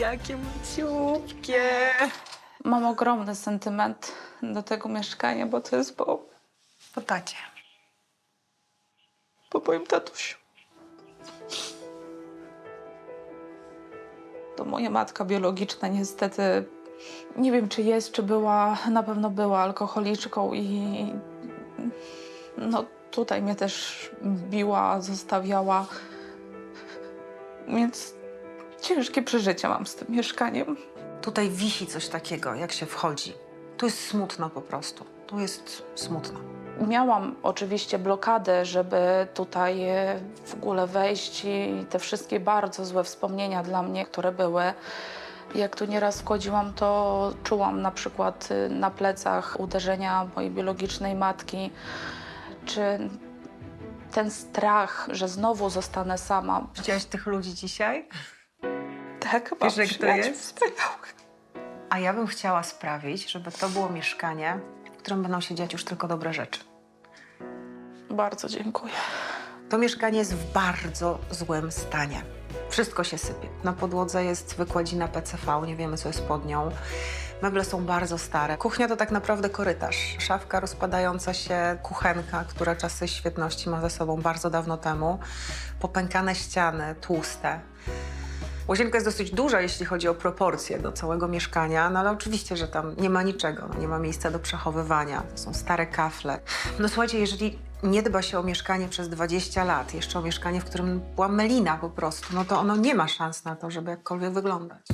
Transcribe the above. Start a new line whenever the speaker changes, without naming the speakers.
Jakie ciupkie.
Mam ogromny sentyment do tego mieszkania, bo to jest po,
Po tacie.
po moim tatusiu. To moja matka biologiczna niestety, nie wiem czy jest, czy była, na pewno była alkoholiczką i no tutaj mnie też biła, zostawiała. Więc ciężkie przeżycia mam z tym mieszkaniem.
Tutaj wisi coś takiego, jak się wchodzi. Tu jest smutno po prostu. Tu jest smutno.
Miałam oczywiście blokadę, żeby tutaj e, w ogóle wejść i te wszystkie bardzo złe wspomnienia dla mnie, które były. Jak tu nieraz wchodziłam, to czułam na przykład y, na plecach uderzenia mojej biologicznej matki, czy ten strach, że znowu zostanę sama.
Widziałaś tych ludzi dzisiaj?
Tak,
Wiesz, jak to jest?
wspaniałych.
A ja bym chciała sprawić, żeby to było mieszkanie, w którym będą się dziać już tylko dobre rzeczy.
Bardzo dziękuję.
To mieszkanie jest w bardzo złym stanie. Wszystko się sypie. Na podłodze jest wykładzina PCV, nie wiemy co jest pod nią. Meble są bardzo stare. Kuchnia to tak naprawdę korytarz. Szafka rozpadająca się, kuchenka, która czasy świetności ma za sobą bardzo dawno temu. Popękane ściany, tłuste. Łazienka jest dosyć duża, jeśli chodzi o proporcje do całego mieszkania, no ale oczywiście, że tam nie ma niczego, no nie ma miejsca do przechowywania, to są stare kafle. No słuchajcie, jeżeli nie dba się o mieszkanie przez 20 lat, jeszcze o mieszkanie, w którym była melina po prostu, no to ono nie ma szans na to, żeby jakkolwiek wyglądać.